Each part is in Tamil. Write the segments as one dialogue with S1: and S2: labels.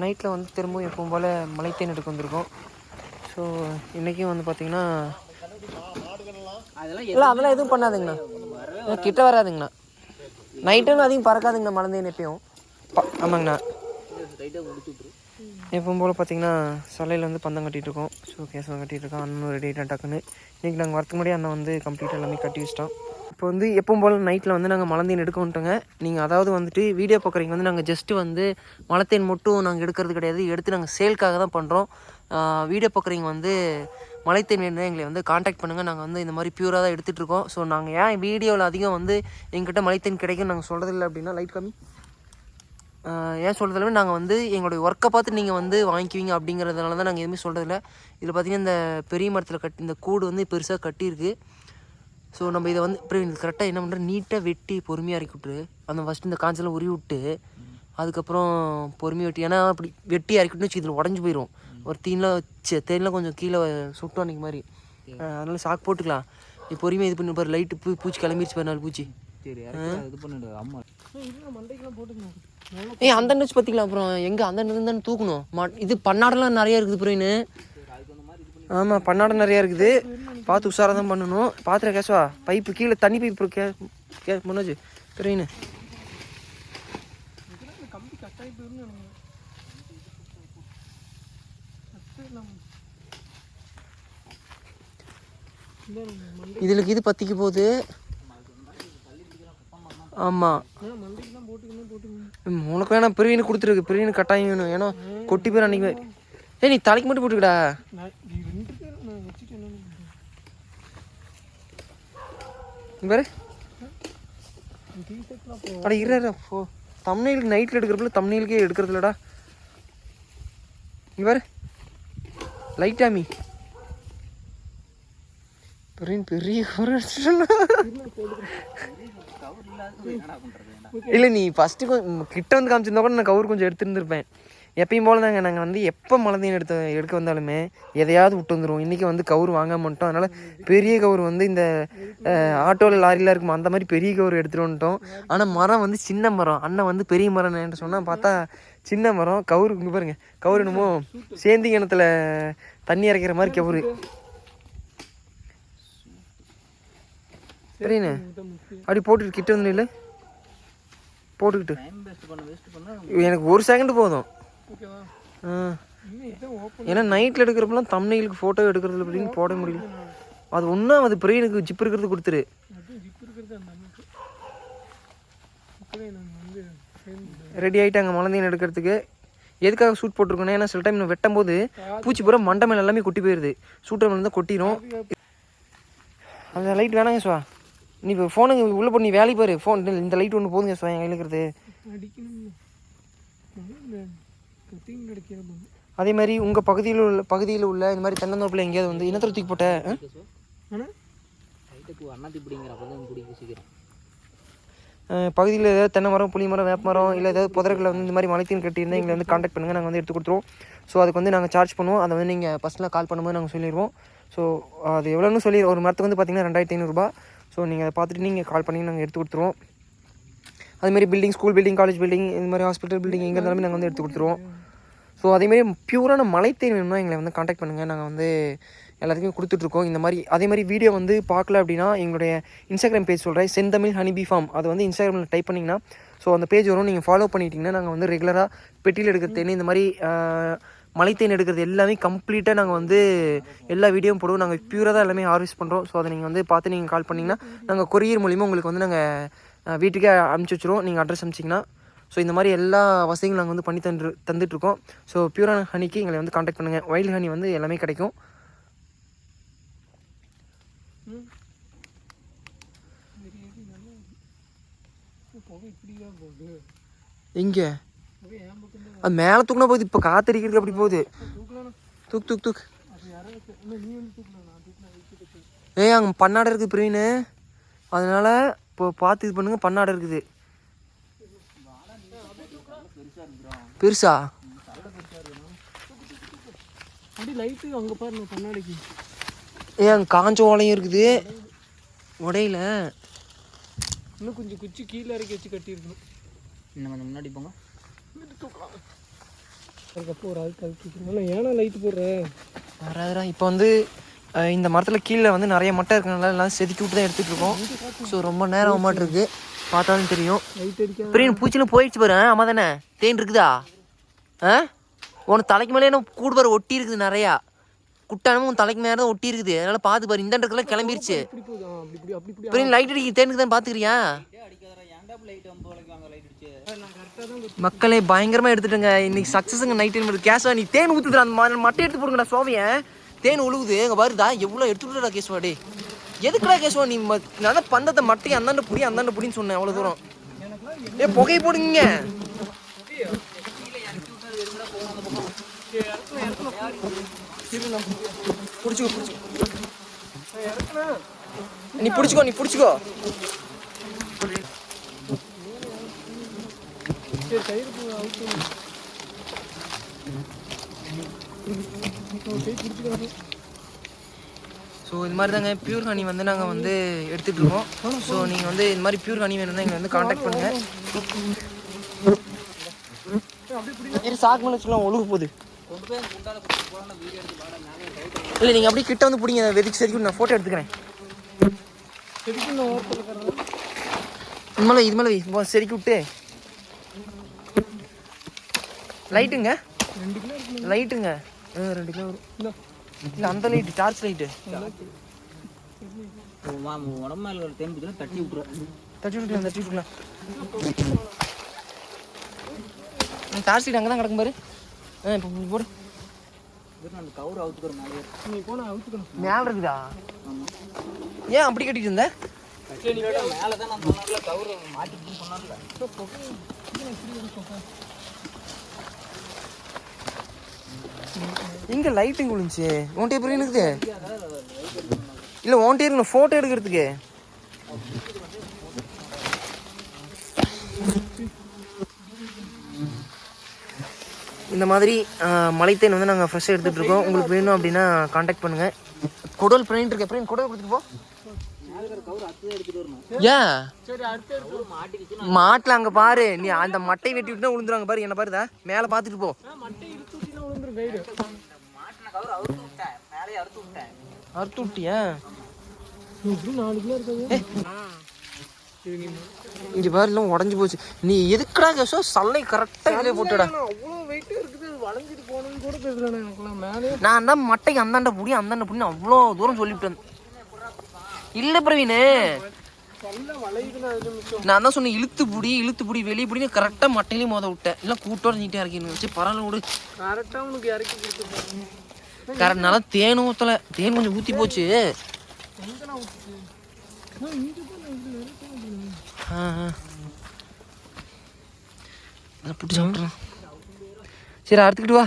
S1: நைட்டில் வந்து திரும்பவும் எப்பவும் போல் மலைத்தேன் எடுக்க வந்திருக்கோம். ஸோ இன்றைக்கும் வந்து பார்த்திங்கன்னா இல்லை அதெல்லாம் எதுவும் பண்ணாதுங்கண்ணா. கிட்ட வராதுங்கண்ணா. நைட்டுன்னு அதிகம் பறக்காதுங்கண்ணா மலந்தேன் எப்பயும். ஆமாங்கண்ணா. எப்பவும் போல் பார்த்தீங்கன்னா சலையில் வந்து பந்தம் கட்டிகிட்டு இருக்கோம் ஸோ கேஸும் கட்டிகிட்டு இருக்கோம் அண்ணன் ரெடி ஆகிட்டான் டக்குன்னு. இன்றைக்கி நாங்கள் வரத்துக்கு முன்னாடி அண்ணன் வந்து கம்ப்ளீட்டாக எல்லாமே கட்டி வச்சிட்டோம் இப்போ வந்து எப்பவும் போல் நைட்டில் வந்து நாங்கள் மலந்தேன் எடுக்க வந்துட்டோங்க. நீங்கள் அதாவது வந்துட்டு வீடியோ பார்க்குறீங்க. வந்து நாங்கள் ஜஸ்ட்டு வந்து மலத்தேன் மட்டும் நாங்கள் எடுக்கிறது கிடையாது. எடுத்து நாங்கள் சேல்க்காக தான் பண்ணுறோம் வீடியோ பார்க்குறீங்க வந்து மலைத்தேன் வேணும் எங்களை வந்து காண்டாக்ட் பண்ணுங்கள் நாங்கள் வந்து இந்த மாதிரி பியூராக தான் எடுத்துகிட்டு இருக்கோம். ஸோ நாங்கள் ஏன் வீடியோவில் அதிகம் வந்து எங்கிட்ட மலைத்தேன் கிடைக்கும் நாங்கள் சொல்கிறதில்ல அப்படின்னா லைட் கம்மி. ஏன் சொல்கிறதுல நாங்கள் வந்து எங்களுடைய ஒர்க்கை பார்த்து நீங்கள் வந்து வாங்கிக்குவீங்க அப்படிங்கிறதுனால தான் நாங்கள் எதுவுமே சொல்கிறதில்ல இதில் பார்த்தீங்கன்னா இந்த பெரிய மரத்தில் கட்டி இந்த கூடு வந்து பெருசாக கட்டியிருக்கு. ஸோ நம்ம இதை வந்து அப்புறம் கரெக்டாக என்ன பண்ணுறோம் நீட்டாக வெட்டி பொறுமையாக இறக்கி விட்ரு அந்த ஃபஸ்ட்டு இந்த காஞ்செல்லாம் உருவி விட்டு அதுக்கப்புறம் பொறுமையாக வெட்டி. ஏன்னா அப்படி வெட்டி இறக்கி விட்டுன்னு வச்சு இதில் உடஞ்சி போயிடும் ஒரு தீன்லாம் வச்சு தேன்லாம் கொஞ்சம் கீழே சுட்டும் அன்றைக்கி மாதிரி. அதனால சாக்கு போட்டுக்கலாம். நீ பொறுமையாக இது பண்ணி பாரு லைட்டு பூ பூச்சி கிளம்பிடுச்சு பாரு நாலு பூச்சி. ஏய் அந்த நியூஸ் பார்த்திங்களா அப்புறம் எங்கே அந்த தானே தூக்கணும்? மா இது பன்னாடெல்லாம் நிறைய இருக்குது புரியுன்னு ஆமாம் பன்னாடம் நிறையா இருக்குது. பார்த்து உஷாராக தான் பண்ணணும். பாத்திர கேசவா பைப்பு கீழே தண்ணி பைப்பு கே கே மனோஜ் புரியுன்னு இதுக்கு இது பத்திக்கு போகுது. ஆமாம் உனக்கு வேணா பிரிவினு கொடுத்துருக்கு பிரிவினு கட்டாயம் வேணும். ஏன்னா கொட்டி பேர் அன்னைக்கு. ஏ நீ தலைக்கு மட்டும் போட்டுக்கடா இங்க பாரு. அட இரு போ. தம்னைலுக்கு நைட்டில் எடுக்கிறப்பல தம்னைலுக்கே எடுக்கிறது இல்லடா இங்க பாரு. லைட்டாமி பெரிய பெரிய இல்லை நீ ஃபஸ்ட்டு கொஞ்சம் கிட்ட வந்து காமிச்சிருந்தா கூட நான் கவுர் கொஞ்சம் எடுத்துருந்துருப்பேன். எப்பயும் போல தாங்க. நாங்கள் வந்து எப்போ மலந்தீன் எடுத்து எடுக்க வந்தாலுமே எதையாவது விட்டு வந்துடுவோம் இன்றைக்கி வந்து கவுர் வாங்க மாட்டோம். அதனால் பெரிய கவுர் வந்து இந்த ஆட்டோவில் லாரிலாம் இருக்குமா அந்த மாதிரி பெரிய கவுர் எடுத்துகிட்டு வந்துட்டோம். ஆனால் மரம் வந்து சின்ன மரம். அண்ணன் வந்து பெரிய மரம் என்று சொன்னால் பார்த்தா சின்ன மரம். கவுரு இங்கே பாருங்க. கவுரு என்னமோ சேந்தி கிணத்துல தண்ணி இறைக்கிற மாதிரி கவுரு. சரிண்ணே அப்படி போட்டுட்டு கிட்ட வந்து நில்லு போட்டுக்கிட்டு.
S2: டைம் வேஸ்ட் பண்ண வேஸ்ட் பண்ணா
S1: எனக்கு ஒரு செகண்ட் போதும். ஏன்னா நைட்டில் எடுக்கிறப்பெல்லாம் தம்னைகளுக்கு ஃபோட்டோ எடுக்கிறது அப்படின்னு போட முடியல. அது ஒன்றும் அது பிரெயினுக்கு ஜிப் இருக்கிறது கொடுத்துரு. ரெடி ஆகிட்டாங்க மலந்தீன் எடுக்கிறதுக்கு. எதுக்காக சூட் போட்டிருக்கோன்னா ஏன்னா சில டைம் நம்ம வெட்டும் போது பூச்சி பூரா மண்டை மேல எல்லாமே கொட்டி போயிடுது சூட்டர் மேலே தான் கொட்டிடும் அந்த லைட் வேணாங்க சுவா. நீ இப்போ ஃபோனுக்கு உள்ளே போட்டு நீ வேலைக்கு பாரு. ஃபோன் இந்த லைட் ஒன்று போதுங்க சுவா என் கையில் இருக்கிறது. அதே மாதிரி உங்கள் பகுதியில் உள்ள பகுதியில் உள்ள இந்த மாதிரி தென்னந்தோப்பில் எங்கேயாவது வந்து இனத்தில் தூக்கி போட்ட பகுதியில் ஏதாவது தென்னை மரம் புளி மரம் வேப்ப மரம் இல்லை ஏதாவது புதர்களை வந்து இந்த மாதிரி மலைத்தீன் கட்டியிருந்தால் எங்களை வந்து காண்டாக்ட் பண்ணுங்கள் நாங்கள் வந்து எடுத்து கொடுத்துருவோம். ஸோ அதுக்கு வந்து நாங்கள் சார்ஜ் பண்ணுவோம். அதை வந்து நீங்கள் ஃபஸ்ட்டில் கால் பண்ணும்போது நாங்கள் சொல்லிடுவோம். ஸோ அது எவ்வளோன்னு சொல்லி ஒரு மரத்துக்கு வந்து பார்த்தீங்கன்னா ரெண்டாயிரத்தி ஐநூறுரூபா ஸோ நீங்கள் அதை பார்த்துட்டு நீங்கள் கால் பண்ணி நாங்கள் எடுத்து கொடுத்துருவோம். அதுமாரி building school building college building இந்த மாதிரி ஹாஸ்பிட்டல் பில்டிங் எங்கே இருந்தாலுமே நாங்கள் வந்து எடுத்து கொடுத்துருவோம். ஸோ அதேமாரி பியூரான மலைத்தேன் வேணும்னா எங்களை வந்து காண்டாக்ட் பண்ணுங்கள் நாங்கள் வந்து எல்லாத்துக்குமே கொடுத்துட்ருக்கோம். இந்த மாதிரி அதே மாதிரி வீடியோ வந்து பார்க்கல அப்படின்னா எங்களுடைய இன்ஸ்டாகிராம் பேஜ் சொல்கிறேன் செந்தமிழ் ஹனிபி ஃபார்ம் அது வந்து இன்ஸ்டாகிராமில் டைப் பண்ணிங்கன்னா ஸோ அந்த பேஜ் வரும். நீங்கள் ஃபாலோ பண்ணிட்டீங்கன்னா நாங்கள் வந்து ரெகுலராக பெட்டியில் எடுக்கிற தேன் இந்த மாதிரி மலை மலைத்தேன் எடுக்கிறது எல்லாமே கம்ப்ளீட்டாக நாங்கள் வந்து எல்லா வீடியோவும் போடுவோம். நாங்கள் பியூராக தான் எல்லாமே ஹார்வெஸ்ட் பண்ணுறோம் ஸோ அதை நீங்கள் வந்து பார்த்து நீங்கள் கால் பண்ணிங்கன்னா நாங்கள் கொரியர் மூலிமா உங்களுக்கு வந்து நாங்கள் வீட்டுக்கே அனுப்பிச்சி வச்சுருவோம். நீங்கள் அட்ரஸ் அனுப்பிச்சிங்கன்னா ஸோ இந்த மாதிரி எல்லா வசதிகளும் நாங்கள் வந்து பண்ணி தந்து தந்துட்டுருக்கோம். ஸோ பியூரான ஹனிக்கு எங்களை வந்து காண்டாக்ட் பண்ணுங்கள் வைல்ட் ஹனி வந்து எல்லாமே கிடைக்கும். எங்கே? அது மேலே தூக்குனா போகுது. இப்போ காத்தடிக்கிறது அப்படி போகுது. தூக்கு தூக்கு தூக்கு. ஏய் அங்கே பன்னாடை இருக்குது பிரவீனு. அதனால இப்போ பார்த்து இது பண்ணுங்க பன்னாடை இருக்குது. பெருசா?
S3: அப்படி லைட்டு அங்கே பாருங்க கண்ணாடிக்கு
S1: ஏ அங்கே காஞ்ச ஓலையும் இருக்குது. உடையில.
S3: இன்னும் கொஞ்சம் குச்சி கீழே இறக்கி வச்சு கட்டியிருக்கணும்.
S2: இன்னும் கொஞ்சம் முன்னாடி போங்க.
S3: அதுக்கப்புறம் ஒரு ஆள் கழிச்சு ஏன்னா லைட்டு போடுற
S1: வராதுடா இப்போ வந்து இந்த மரத்தில் கீழே வந்து நிறைய மட்டை இருக்கனால எல்லாம் செதுக்கி விட்டு தான் எடுத்துகிட்டு இருக்கோம். ஸோ ரொம்ப நேரம் மாட்டிருக்கு பார்த்தாலும் தெரியும். பிரியன் பூச்சின்னு போயிடுச்சு பாரு. ஆமாம் தானே? தேன் இருக்குதா? ஆ உனக்கு தலைக்கு மேலே என்ன கூடு பாரு ஒட்டி இருக்குது நிறையா. குட்டானமும் உன் தலைக்கு மேலே தான் ஒட்டி இருக்குது. அதனால் பார்த்து பாரு இந்த இடத்துல கிளம்பிருச்சு. பிரியன் லைட் அடிக்க தேனுக்கு தான் பார்த்துக்கிறியா மக்களே பயங்கரமாக எடுத்துட்டேங்க. இன்னைக்கு சக்ஸஸுங்க நைட் டைம் கேஷவா நீ தேன் ஊற்றுதுடா அந்த மாதிரி மட்டை எடுத்து போடுங்கடா சோவையன். தேன் உழுகுது அங்கே வருதா? எவ்வளோ எடுத்துக்கிட்டா கேசுவா டே எதுக்குடா கேசுவா? நீ நான் பந்தத்தை மட்டையும் அந்தாண்ட புடி அந்தாண்ட புடின்னு சொன்னேன் அவ்வளோ தூரம். ஏ புகையை போடுங்க. பிடிச்சிக்கோ பிடிச்சிக்கோ. நீ பிடிச்சிக்கோ நீ பிடிச்சிக்கோ.
S3: சரி கயிறு போ அவுத்து கை பிடிச்சிக்கிறாரு
S1: ஸோ இது மாதிரி தாங்க பியூர் ஹனி வந்து நாங்கள் வந்து எடுத்துகிட்டு இருக்கோம் ஸோ நீங்கள் வந்து இந்த மாதிரி பியூர் ஹனி வேணும்னா எங்களை வந்து காண்டாக்ட் பண்ணுங்கள் சரி சாக்கு மேலே வச்சுக்கலாம் ஒழுகு போகுது. இல்லை நீங்கள் அப்படியே கிட்ட வந்து பிடிங்க வெதிக்கு சரிக்கும் நான் ஃபோட்டோ எடுத்துக்கிறேன்.
S3: எதுக்கு
S1: இது மேலே இது மேலே வை. செதுக்கி விட்டு. லைட்டுங்க லைட்டுங்க. ஆ ரெண்டு கிலோ வரும்.
S3: இந்த.
S1: இல்லை அந்த லைட்டு டார்ச் லைட்டு.
S2: உடம்பு மேல ஒரு பிடிச்சா தட்டி விட்டுரு
S1: தட்டி விட்டுக்கலாம் தட்டி விட்டுக்கலாம். டார்ச் லைட் அங்கே தான் கிடக்கும் பாரு. ஆ இப்போ போடு.
S2: கவுர் அவுத்துக்கிற மேலே
S3: நீ போனால் அவுத்துக்கணும்.
S1: மேலே இருக்குதா? ஏன் அப்படி கட்டிட்டு இருந்த?
S2: மேலே தான் நான் சொன்னார்ல கவுர் மாட்டிட்டு சொன்னார்ல
S1: எங்க லைட்டிங் குளிஞ்சு? உன் புரிய இருக்குது இல்லை உன் இருக்கணும் ஃபோட்டோ எடுக்கிறதுக்கு. இந்த மாதிரி ஆஹ், மலைத்தேன் வந்து நாங்கள் ஃப்ரெஷ்ஷாக எடுத்துகிட்டு இருக்கோம். உங்களுக்கு வேணும் அப்படின்னா காண்டாக்ட் பண்ணுங்கள் குடல் பிரிண்ட் இருக்க. பிரிண்ட் குடல் கொடுத்துட்டு போ. மாட்டில் அங்கே பாரு. நீ அந்த மட்டை வெட்டி விட்டுனா விழுந்துருவாங்க பாரு. என்ன பாருதா மேலே பார்த்துட்டு போ.
S2: மாட்டின கவுர் அறுத்து
S1: விட்டியா
S3: எப்படி நாலு கிலோ இருக்காது.
S1: இங்கே பாரு எல்லாம் உடஞ்சி போச்சு. நீ எதுக்குடா கேசோ? சல்லை கரெக்டாக இதிலே போட்டுடா.
S3: அவ்வளோ வெயிட் இருக்குது. வளைஞ்சிட்டு போகணும்னு கூட தெரியல எனக்குலாம் மேலே
S1: நான் தான் மட்டைக்கு அந்தாண்ட புடி அந்தாண்ட புடி அவ்வளோ தூரம் சொல்லிவிட்டு வந்தேன். இல்லை பிரவீனு. நான் தான் சொன்னேன் இழுத்து புடி இழுத்து புடி வெளியே புடின்னு கரெக்டாக மட்டையிலையும் மோத விட்டேன். இல்லை கூட்டோட நீட்டாக இருக்கீங்க சரி பரவாயில்ல விடு.
S3: கரெக்டாக உனக்கு இறக்கி கொடுத்துருப்பாங்க
S1: கரெக்ட் நல்லா தேனும் ஊற்றலை தேன் கொஞ்சம் ஊற்றி போச்சு.
S3: இறக்க
S1: புட்டு சாப்பிட்றலாம் சரி அறுத்துக்கிட்டு வா.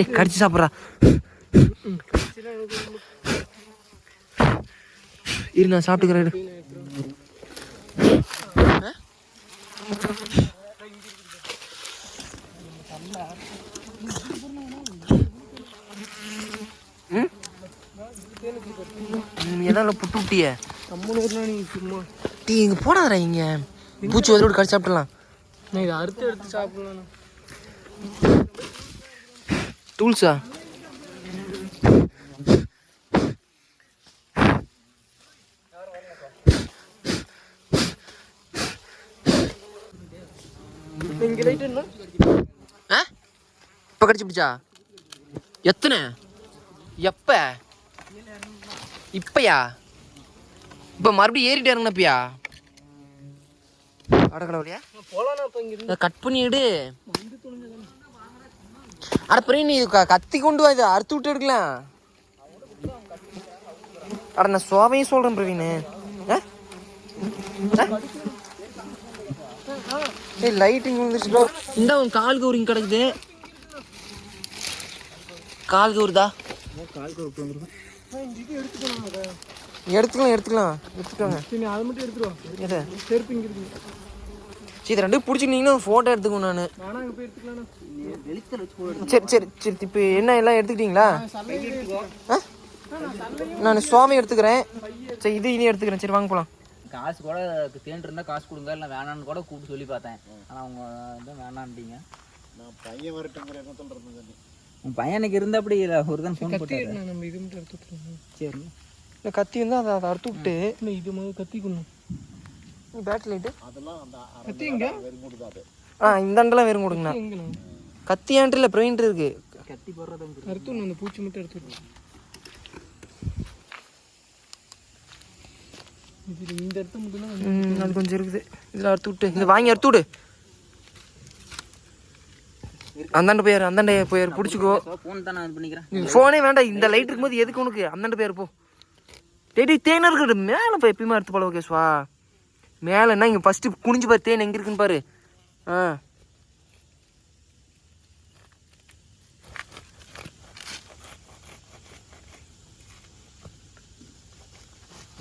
S1: ஏய் கடிச்சு சாப்பிட்றா. இரு நான் சாப்பிட்டுக்கிறேன் எதாவது புட்டு விட்டியே டீ இங்கே போடாதடா இங்கே. பூச்சி வந்து கடிச்சு சாப்பிடலாம்
S3: நான் இதை அறுத்து எடுத்து சாப்பிடலாம்
S1: டூல்ஸா ஆ? இப்போ கடிச்சு பிடிச்சா எத்தனை? எப்ப? இப்பயா? இப்போ மறுபடியும் ஏறிட்டு இறங்கினப்பியா அடக்கடவுலையா கட் பண்ணிடு அட நீ இது க- கத்தி கொண்டு வா இதை அறுத்து விட்டு எடுக்கலாம். அட நான் சோவையும் சொல்றேன் பிரவீன். ஆ? ஏய் லைட்டிங் வந்துருச்சு இந்த உன் கால் கவுரிங் கிடக்குது. கால் கவுருதா
S2: கால் கவுர்
S1: எடுத்துக்கலாம் எடுத்துக்கலாம். எடுத்துக்கோங்க.
S3: சரி நீ அதை மட்டும் எடுத்துருவா
S1: எதை?
S3: செருப்பு இங்கே இருக்குது
S1: சரி இது ரெண்டும் பிடிச்சிக்கிட்டீங்கன்னா ஃபோட்டோ எடுத்துக்கணும் நான். சரி சரி சரி இப்போ என்ன எல்லாம் எடுத்துக்கிட்டீங்களா? நான் சுவாமி எடுத்துக்கிறேன். சரி இது இதையும் எடுத்துக்கிறேன். சரி வாங்க போகலாம்
S2: காசு கூட தேன் இருந்தால் காசு கொடுங்க இல்லை வேணான்னு கூட கூப்பிட்டு சொல்லி பார்த்தேன். ஆனால் அவங்க வந்து வேணான்ட்டீங்க.
S4: நான் பையன் வரட்டுங்கிற எண்ணத்தில் இருந்தது
S2: உன் பையனுக்கு இருந்தா அப்படி இல்லை ஒரு தான் ஃபோன்
S3: எடுக்கணும் நம்ம இது மட்டும் எடுத்து
S2: சரி.
S1: இந்த கத்தி வந்து அதை அதை அறுத்து விட்டு
S3: இல்லை இது மாதிரி கத்திக்கணும்
S1: பேட்டரி லைட்டு
S4: அதெல்லாம் அந்த
S3: கத்தி எங்க
S4: வெறுங்குடு தான் அது
S1: ஆ இந்த அண்டெல்லாம் வெறும் கொடுங்கண்ணா கத்தி ஆண்டு இல்லை ப்ரெயின்ட்டு இருக்கு.
S2: கத்தி போடுறது
S3: அறுத்து அந்த பூச்சி மட்டும் எடுத்து விட்டுருவோம் இதில் இந்த இடத்த மட்டும் தான்
S1: ம், அது கொஞ்சம் இருக்குது. இதில் அறுத்து விட்டு. இதை வாங்கி அறுத்து விடு. அந்தாண்ட போயார் அந்தாண்ட போயார் பிடிச்சிக்கோ.
S2: ஃபோன் தான் நான் இது பண்ணிக்கிறேன்
S1: ஃபோனே வேண்டாம். இந்த லைட் இருக்கும்போது எதுக்கு உனக்கு? அந்தாண்ட போயார் போ. டேடி தேன் இருக்குது. மேலே போய் எப்பயுமே அறுத்து பழக கேஸ்வா மேலே என்ன இங்கே ஃபஸ்ட்டு குனிஞ்சு பாரு. தேன் எங்கே இருக்குன்னு பாரு. ஆ.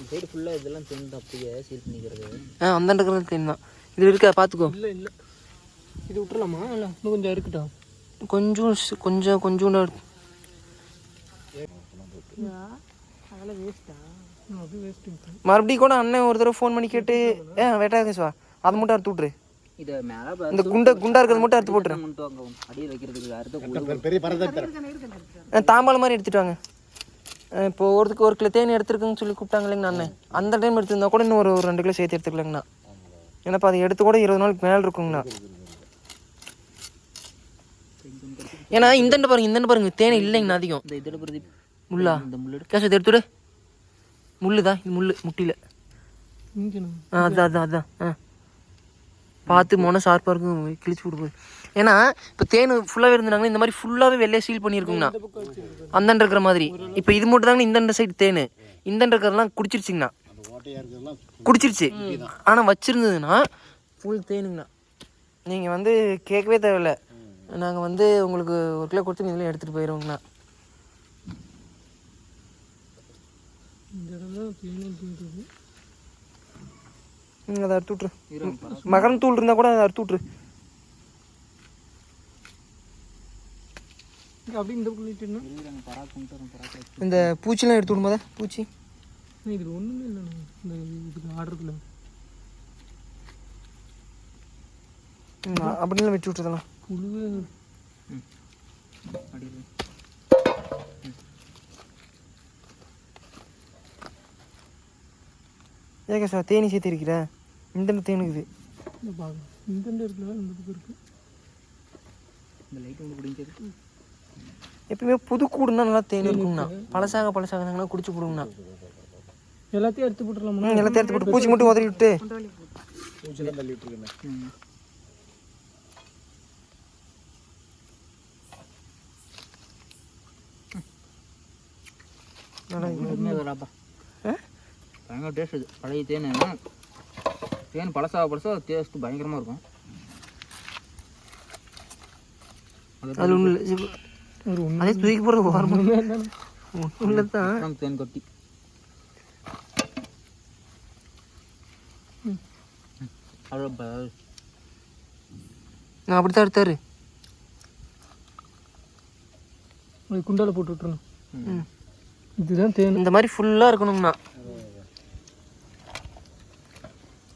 S2: சைடு ஃபுல்லாக இதெல்லாம் தெரிஞ்சு அப்படியே சீல் பண்ணிக்கிறது.
S1: ஆ அந்தாண்ட இருக்கிறது தேன் தான். இது இருக்கா? பார்த்துக்கோ.
S3: இல்லை இல்லை. இது விட்டுறலாமா? இல்லை இன்னும் கொஞ்சம் இருக்கட்டும்.
S1: கொஞ்சம் கொஞ்சம்
S3: வேஸ்ட்டு
S1: மறுபடியும் கூட அண்ணன் ஒரு தடவை ஃபோன் பண்ணி கேட்டு ஏ வேட்டா கேஸ்வா அதை மட்டும் அறுத்து விட்ரு
S2: இதை மேலே
S1: இந்த குண்டை குண்டா இருக்கிறது மட்டும் அறுத்து போட்டுரு.
S2: அடியில் வைக்கிறதுக்கு அறுத்த
S4: பெரிய
S1: தாம்பாளம் மாதிரி எடுத்துட்டு வாங்க. இப்போ ஒருத்துக்கு ஒரு கிலோ தேன் எடுத்துருக்குன்னு சொல்லி கூப்பிட்டாங்க இல்லைங்கண்ணா அண்ணன் அந்த டைம் எடுத்திருந்தா கூட இன்னும் ஒரு ஒரு ரெண்டு கிலோ சேர்த்து எடுத்துக்கலாங்கண்ணா. ஏன்னாப்பா அதை எடுத்து கூட இருபது நாளுக்கு மேலே இருக்குங்கண்ணா. ஏன்னா இந்தண்ட பாருங்க இந்தண்ட பாருங்க தேன் இல்லைங்கண்ணா அதிகம். முள்ளா.
S2: இந்த முள்ளு
S1: கேஷ் இதை எடுத்துடு முள்ளுதா இது முள்ளு முட்டியில். ஆ அதான் அதான் அதான் ஆ. பார்த்து மொன ஷார்ப்பாக இருக்கும் கிழிச்சு விடும்போது ஏன்னா இப்போ தேன் ஃபுல்லாகவே இருந்தாங்கன்னா இந்த மாதிரி ஃபுல்லாகவே வெளியே சீல் பண்ணியிருக்குங்கண்ணா அந்தன் இருக்கிற மாதிரி. இப்போ இது மட்டும் தாங்க இந்தண்ட சைடு தேன். இந்தண்ட இருக்கிறதெல்லாம் குடிச்சிருச்சிங்கண்ணா. குடிச்சிருச்சு. ஆனால் வச்சுருந்ததுன்னா ஃபுல் தேனுங்கண்ணா. நீங்கள் வந்து கேட்கவே தேவையில்ல. நாங்கள் வந்து உங்களுக்கு ஒரு கிலோ கொடுத்து இதெல்லாம் எடுத்துகிட்டு போயிடுவோங்கண்ணா நீங்கள் அதை அறுத்து விட்ரு மகரம் தூள் இருந்தால் கூட அதை அறுத்து விட்ரு
S3: இங்கே அப்படியே இந்த பக்கம்
S1: இந்த பூச்சிலாம் எடுத்து விடும்போதா? பூச்சி.
S3: இதில் ஒன்றுமே இல்லைண்ணா இந்த இதுக்கு ஆர்டருக்குள்ள
S1: ம், அப்படிலாம் வெட்டி விட்டுறதெல்லாம்
S3: புழுவே.
S1: ஏங்க சார் தேனி சேர்த்து இருக்கிற? இந்த தேனுக்குது
S3: இந்த பார்க்கலாம் இந்த இந்த இடத்துல இந்த பக்கம் இருக்குது
S2: இந்த லைட் வந்து பிடிக்கிறது
S1: எப்பயுமே புது கூடுனா நல்லா தேன் இருக்குங்கண்ணா பழசாக பழசாகனா குடிச்சு போடுங்கண்ணா.
S3: எல்லாத்தையும் எடுத்து போட்டுடலாமா?
S1: எல்லாத்தையும் எடுத்து போட்டு பூச்சி மட்டும் உதறி விட்டு.
S4: பூச்சிலாம் தள்ளி விட்டுருக்கேன்?
S2: பயங்கர டேஸ்ட் இது. பழைய தேன் தேன் பழசாக பழசாக டேஸ்ட் பயங்கரமாக இருக்கும். அது
S1: ஒன்றும் இல்லை. அதே தூக்கி போடுறது ஓரமாக இல்லை தான்.
S2: கொட்டி.
S1: நான் அப்படி தான் எடுத்தாரு.
S3: அது குண்டால போட்டு விட்டுறணும்.
S1: ம்.
S3: இதுதான் தேன்.
S1: இந்த மாதிரி ஃபுல்லாக இருக்கணுங்கண்ணா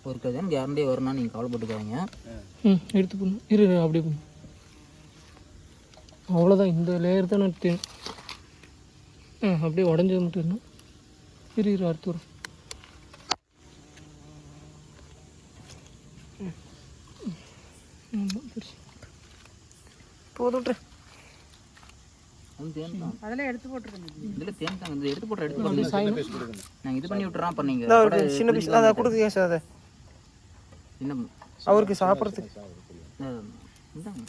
S2: ஒரு கதையான கேரண்டி வரும்னா நீங்கள் கவலைப்பட்டுக்காதீங்க.
S3: ம் எடுத்து போடணும். இரு இரு, அப்படியே பண்ணு அவ்வளோதான் இந்த லேயர் தான் நான் தேன். ஆ அப்படியே உடஞ்சது மட்டும் இருந்தால் இரு இரு அடுத்து வரும். ஆமா, பெருசு.
S1: போது விட்ரு
S2: அது தேன் தான். அதெல்லாம் எடுத்து போட்டுருக்கேன் இதில் தேன் தாங்க. இந்த எடுத்து போட்டு எடுத்து போட்டு நாங்கள் இது பண்ணி விட்டுறோம் அப்போ நீங்கள்
S1: சின்ன பீஸ் அதை கொடுக்கு சார் அதை. அவருக்கு சாப்பிட்றதுக்கு.
S2: இந்தாங்க.